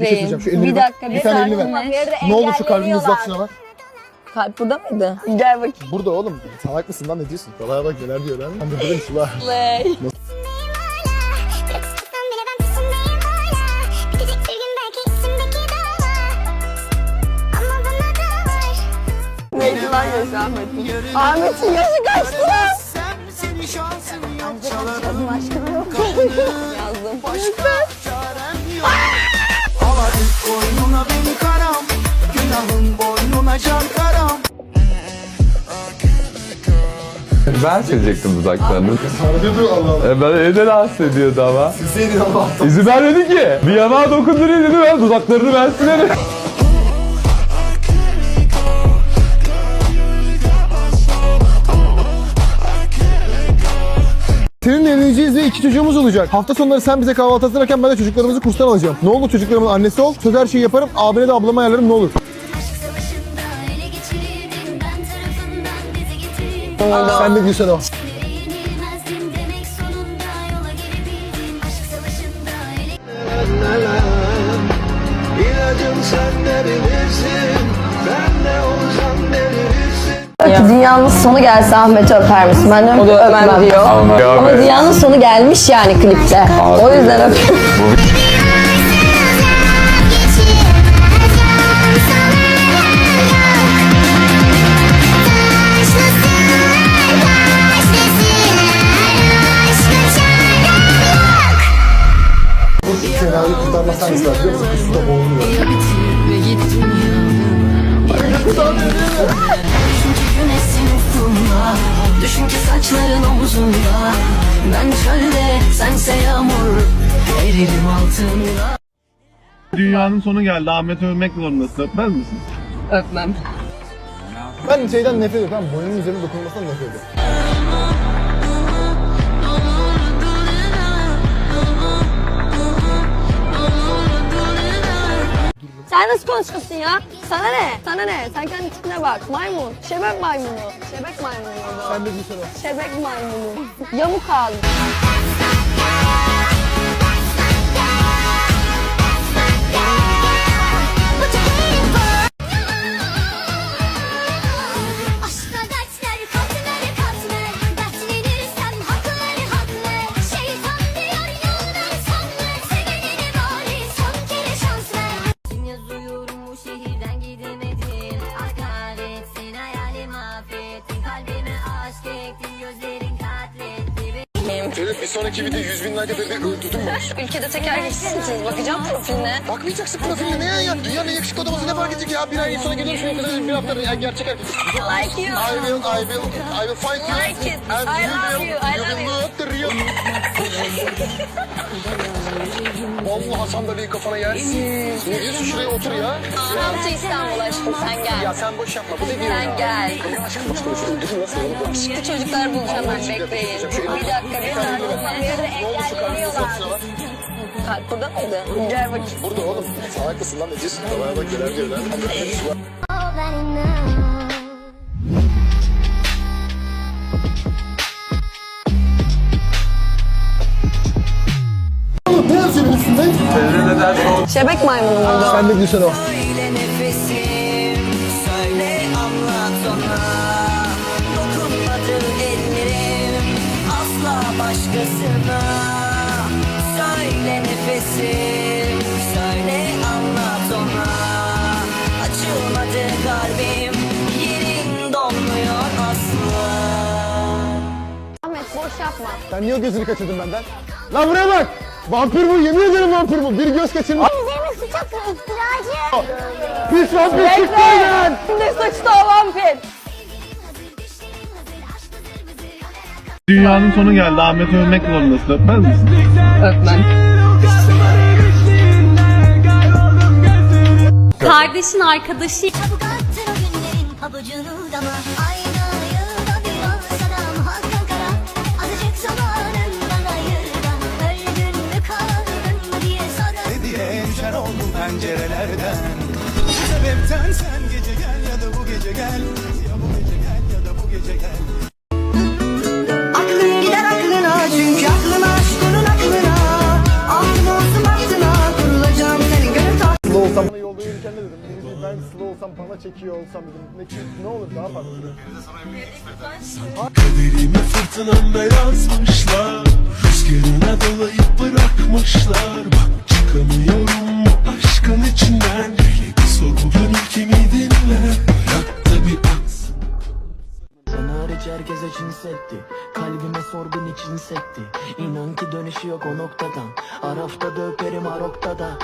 Bir şey söyleyeceğim. Şu elini Bir ver. dakika, Bir bir tane elini ver. Ne oldu şu kalbini hızlatsana bak. Kalp burada mıydı? Gel bakayım. Burada oğlum. Salak mısın lan ne diyorsun? Salaya bak neler diyor lan. Hani buradayım Sıla. Ley. Sen bile ben peşindeyim hala Bitecek bir gün belki içimdeki dağlar Ama bana da Ben silecektim dudaklarını. Allah. E ben evde rahatsız ediyordu ama. Silseydin. İzin vermedi ki. Bir yanağa dokundurayım dedi ben dudaklarını ben silerim. Seninle evleneceğiz ve iki çocuğumuz olacak. Hafta sonları sen bize kahvaltı hazırlarken ben de çocuklarımızı kurstan alacağım. Ne olur çocuklarımın annesi ol. Söz her şeyi yaparım. Abine de ablama ayarlarım ne olur. Sen derivirsin Ben de olsam delirirsin Dünyanın sonu gelse Ahmet'i öper misin? Ben diyorum O ki da öpmem öpmem. diyor. Ama Ama dünyanın sonu gelmiş yani klipte. O yüzden öpüyorum. İster biliyor musun? Boğuluyor. Düşün ki saçların omuzumda Ben çölde sense yağmur Eririm altında Dünyanın sonu geldi. Ahmet övmek zorundasın. Öpmez misin? Öpmem. Ben şeyden nefret ediyorum. Ben boynunun üzerine dokunmasından nefret ediyorum. Sen nasıl konuşuyorsun ya? Sana ne? Sana ne? Sen kendi tipine bak. Maymun. Şebek maymunu. Şebek maymunu. bu. Sen ne diyorsan o. Şebek maymunu. Yamuk ağzı. Evet bir sonraki video 100 bin like dedi öldürdün mü? Ülkede tek erkeksiz misiniz? Bakacağım profiline. Bakmayacaksın profiline ne ya ya? Dünyanın en yakışıklı adamı ne fark edecek ya? Bir ay sonra gelir şuraya kadar bir hafta ya gerçek erkek. I like you. I will, I will, I will find you. Like it. And I you love will, you, I you love will you. look the real. Vallahi sandalyeyi kafana yersin. Ne diyorsun şuraya otur ya. To İstanbul aşkım sen gel. Ya sen boş yapma. Bu ne diyor Sen ya? gel. Aşkım boş konuşuyorsun. Dur nasıl oğlum? Şimdi çocuklar bulacağım ben bekleyin. Bir dakika bir saniye. Ne oldu şu bak. Kalp burada mıydı? Gel bakayım. Burada oğlum. Salak mısın lan ne diyorsun? Kafaya bak neler diyor Şebek maymunu muydu? Sen ne diyorsan o. Söyle nefesim Söyle anlat ona Dokunmadı ellerim Asla başkasına Söyle nefesim Söyle anlat ona Açılmadı kalbim Yerin donmuyor asla Ahmet boş yapma. Sen niye o gözünü kaçırdın benden? Lan buraya bak! Vampir bu, yemin ederim vampir bu. Bir göz kaçırmış. Üzerine suç atma iftiracı Pis vampir çıktı oradan! Şimdi sıçtı o vampir. Dünyanın sonu geldi. Ahmet övmek zorundasın. Öpmez misin? Öpmem. Kardeşin arkadaşı pencerelerden Bu sebepten sen gece gel ya da bu gece gel Ya bu gece gel ya da bu gece gel Aklın gider aklına çünkü aklın aşkının aklına Aklım olsun baktına kurulacağım senin gönül tahtına olsam bana yolda yürürken ne dedim? Ben Sıla olsam bana çekiyor olsam dedim. Ne, ne olur daha farklı. Kaderimi fırtınamda yazmışlar Rüzgarına dolayıp bırakmışlar Bak çıkamıyorum dönüşü yok o noktadan. Arafta da öperim Arok'ta da.